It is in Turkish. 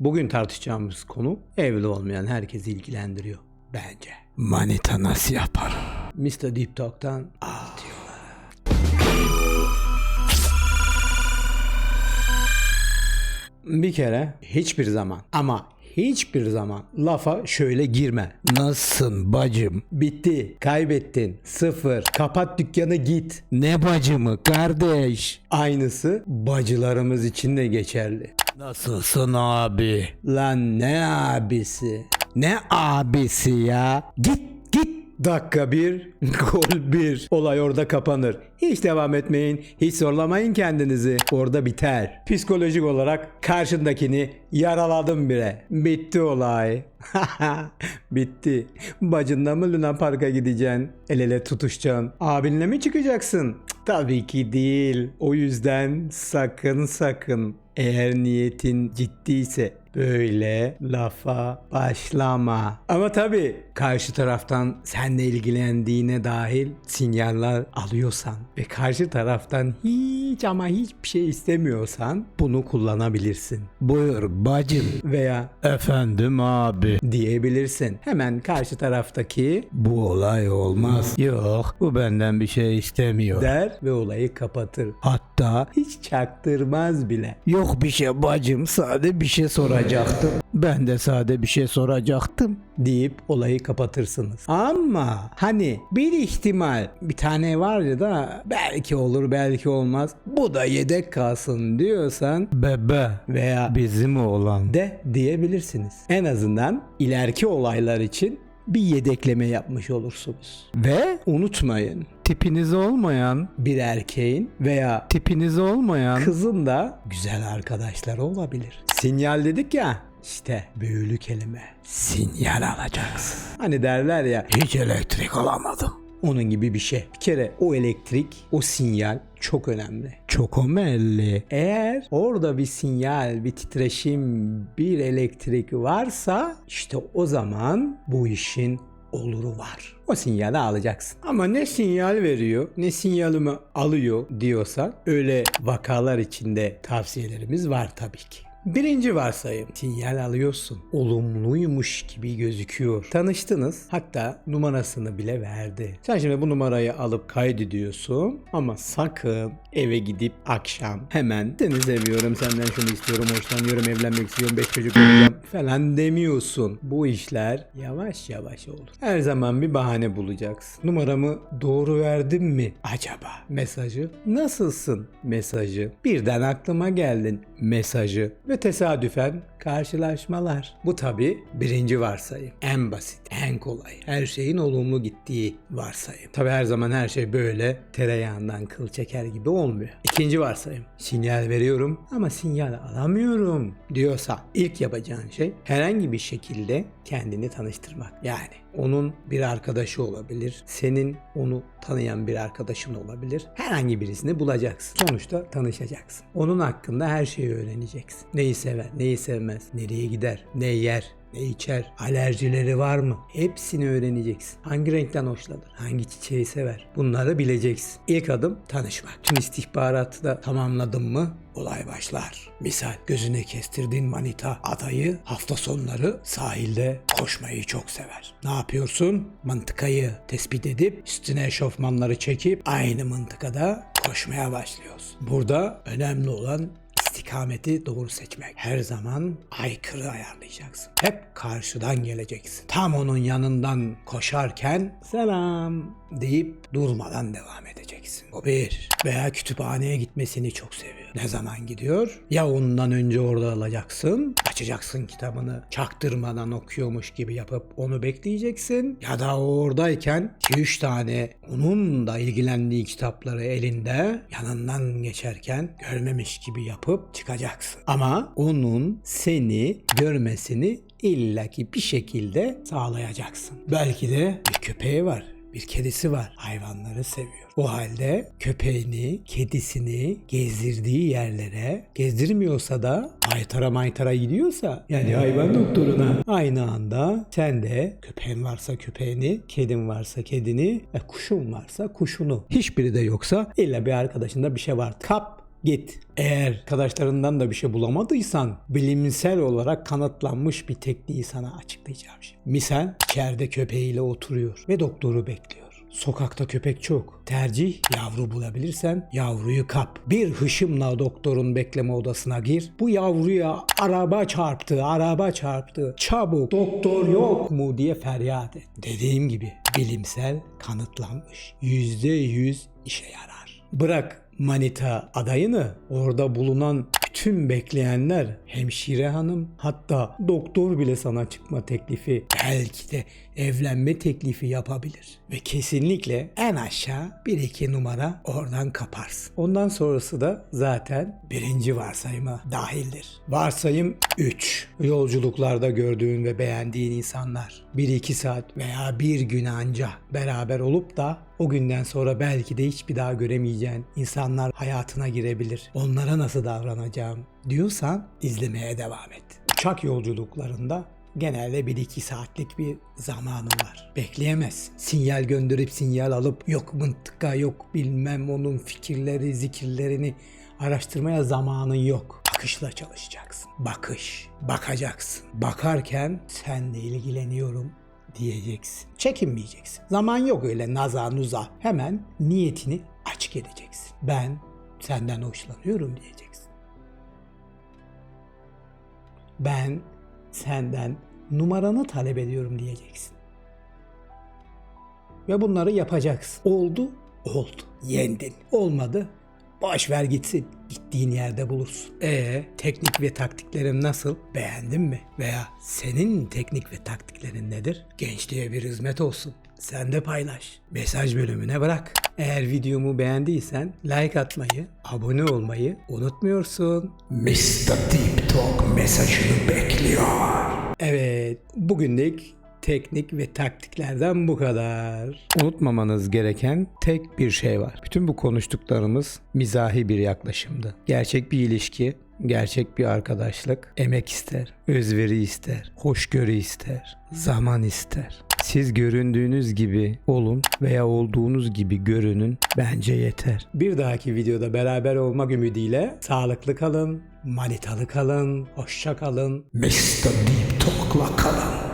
Bugün tartışacağımız konu evli olmayan herkesi ilgilendiriyor bence. Manita nasıl yapar? Mr. Deep Talk'tan atıyorlar. Bir kere hiçbir zaman ama hiçbir zaman lafa şöyle girme. Nasılsın bacım? Bitti, kaybettin, sıfır, kapat dükkanı git. Ne bacımı kardeş? Aynısı bacılarımız için de geçerli. Nasılsın abi? Lan ne abisi? Ne abisi ya? Git git. Dakika bir, gol bir. Olay orada kapanır. Hiç devam etmeyin, hiç zorlamayın kendinizi. Orada biter. Psikolojik olarak karşındakini yaraladım bile. Bitti olay. Bitti. Bacınla mı Luna Park'a gideceksin? El ele tutuşacaksın. Abinle mi çıkacaksın? Cık, Tabii ki değil. O yüzden sakın sakın eğer niyetin ciddiyse böyle lafa başlama. Ama tabii karşı taraftan seninle ilgilendiğine dahil sinyaller alıyorsan ve karşı taraftan hiç ama hiçbir şey istemiyorsan bunu kullanabilirsin. Buyur bacım. Veya Efendim abi. diyebilirsin. Hemen karşı taraftaki Bu olay olmaz. Yok bu benden bir şey istemiyor. der ve olayı kapatır. Hatta Hiç çaktırmaz bile. yok bir şey bacım sade bir şey soracaktım. Ben de sade bir şey soracaktım. deyip olayı kapatırsınız. Ama hani bir ihtimal bir tane var ya da belki olur belki olmaz bu da yedek kalsın diyorsan Bebe veya bizim oğlan. de diyebilirsiniz. En azından ileriki olaylar için bir yedekleme yapmış olursunuz. Ve Unutmayın tipiniz olmayan, bir erkeğin veya tipiniz olmayan kızın da güzel arkadaşları olabilir. Sinyal dedik ya işte büyülü kelime. sinyal alacaksın. Hani derler ya Hiç elektrik alamadım. Onun gibi bir şey. Bir kere o elektrik, o sinyal çok önemli. Çok omelli. Eğer orada bir sinyal, bir titreşim, bir elektrik varsa işte o zaman bu işin oluru var. O sinyali alacaksın. Ama ne sinyal veriyor, ne sinyalimi alıyor diyorsa öyle vakalar içinde tavsiyelerimiz var tabii ki. Birinci varsayım. Sinyal alıyorsun. Olumluymuş gibi gözüküyor. Tanıştınız. Hatta numarasını bile verdi. Sen şimdi bu numarayı alıp kaydediyorsun. Ama sakın eve gidip akşam hemen seni seviyorum, senden şunu istiyorum, hoşlanıyorum, evlenmek istiyorum, beş çocuk olacağım falan demiyorsun. Bu işler yavaş yavaş olur. Her zaman bir bahane bulacaksın. Numaramı doğru verdim mi acaba mesajı? Nasılsın mesajı? Birden aklıma geldin mesajı ve tesadüfen karşılaşmalar. Bu tabi birinci varsayım. En basit, en kolay. Her şeyin olumlu gittiği varsayım. Tabi her zaman her şey böyle tereyağından kıl çeker gibi olmuyor. İkinci varsayım. Sinyal veriyorum ama sinyal alamıyorum diyorsa ilk yapacağın şey herhangi bir şekilde kendini tanıştırmak. Yani onun bir arkadaşı olabilir. Senin onu tanıyan bir arkadaşın olabilir. Herhangi birisini bulacaksın. Sonuçta tanışacaksın. Onun hakkında her şeyi öğreneceksin. Neyi sever, neyi sevmez, nereye gider, ne yer, ne içer, alerjileri var mı? Hepsini öğreneceksin. Hangi renkten hoşlanır, hangi çiçeği sever? Bunları bileceksin. İlk adım tanışmak. Tüm istihbaratı da tamamladın mı olay başlar. Misal gözüne kestirdiğin manita adayı hafta sonları sahilde koşmayı çok sever. Ne yapıyorsun? Mıntıkayı tespit edip üstüne eşofmanları çekip aynı mıntıkada koşmaya başlıyorsun. Burada önemli olan İstikameti doğru seçmek. Her zaman aykırı ayarlayacaksın. Hep karşıdan geleceksin. Tam onun yanından koşarken selam deyip durmadan devam edeceksin. O bir. Veya kütüphaneye gitmesini çok seviyor. Ne zaman gidiyor? Ya ondan önce orada alacaksın. Açacaksın kitabını. Çaktırmadan okuyormuş gibi yapıp onu bekleyeceksin. Ya da oradayken 2-3 tane onun da ilgilendiği kitapları elinde yanından geçerken görmemiş gibi yapıp çıkacaksın. Ama onun seni görmesini illaki bir şekilde sağlayacaksın. Belki de bir köpeği var, bir kedisi var. Hayvanları seviyor. O halde köpeğini, kedisini gezdirdiği yerlere gezdirmiyorsa da maytara maytara gidiyorsa yani hayvan doktoruna aynı anda sen de köpeğin varsa köpeğini, kedin varsa kedini, e, kuşun varsa kuşunu. Hiçbiri de yoksa illa bir arkadaşında bir şey var. Kap Git. Eğer arkadaşlarından da bir şey bulamadıysan bilimsel olarak kanıtlanmış bir tekniği sana açıklayacağım şimdi. Misal içeride köpeğiyle oturuyor ve doktoru bekliyor. Sokakta köpek çok. Tercih yavru bulabilirsen yavruyu kap. Bir hışımla doktorun bekleme odasına gir. Bu yavruya araba çarptı, araba çarptı. Çabuk doktor yok mu diye feryat et. Dediğim gibi bilimsel kanıtlanmış. Yüzde yüz işe yarar. Bırak manita adayını orada bulunan bütün bekleyenler hemşire hanım hatta doktor bile sana çıkma teklifi belki de evlenme teklifi yapabilir. Ve kesinlikle en aşağı bir iki numara oradan kaparsın. Ondan sonrası da zaten birinci varsayıma dahildir. Varsayım 3. Yolculuklarda gördüğün ve beğendiğin insanlar 1-2 saat veya bir gün anca beraber olup da o günden sonra belki de hiçbir daha göremeyeceğin insanlar hayatına girebilir. Onlara nasıl davranacağım diyorsan izlemeye devam et. Uçak yolculuklarında genelde 1-2 saatlik bir zamanın var. Bekleyemezsin. Sinyal gönderip sinyal alıp yok mıntıka yok bilmem onun fikirleri zikirlerini araştırmaya zamanın yok. Bakışla çalışacaksın. Bakış. Bakacaksın. Bakarken senle ilgileniyorum diyeceksin. Çekinmeyeceksin. Zaman yok öyle naza nuza. Hemen niyetini açık edeceksin. Ben senden hoşlanıyorum diyeceksin. Ben senden numaranı talep ediyorum diyeceksin. Ve bunları yapacaksın. Oldu, oldu. Yendin. Olmadı, boş ver gitsin. Gittiğin yerde bulursun. E teknik ve taktiklerim nasıl? Beğendin mi? Veya senin teknik ve taktiklerin nedir? Gençliğe bir hizmet olsun. Sen de paylaş. Mesaj bölümüne bırak. Eğer videomu beğendiysen like atmayı, abone olmayı unutmuyorsun. Mr. Deep Talk mesajını bekliyor. Evet, bugünlük teknik ve taktiklerden bu kadar. Unutmamanız gereken tek bir şey var. Bütün bu konuştuklarımız mizahi bir yaklaşımdı. Gerçek bir ilişki, gerçek bir arkadaşlık emek ister, özveri ister, hoşgörü ister, zaman ister. Siz göründüğünüz gibi olun veya olduğunuz gibi görünün bence yeter. Bir dahaki videoda beraber olmak ümidiyle sağlıklı kalın, manitalı kalın, hoşça kalın. Mr. Deep Talk'la kalın.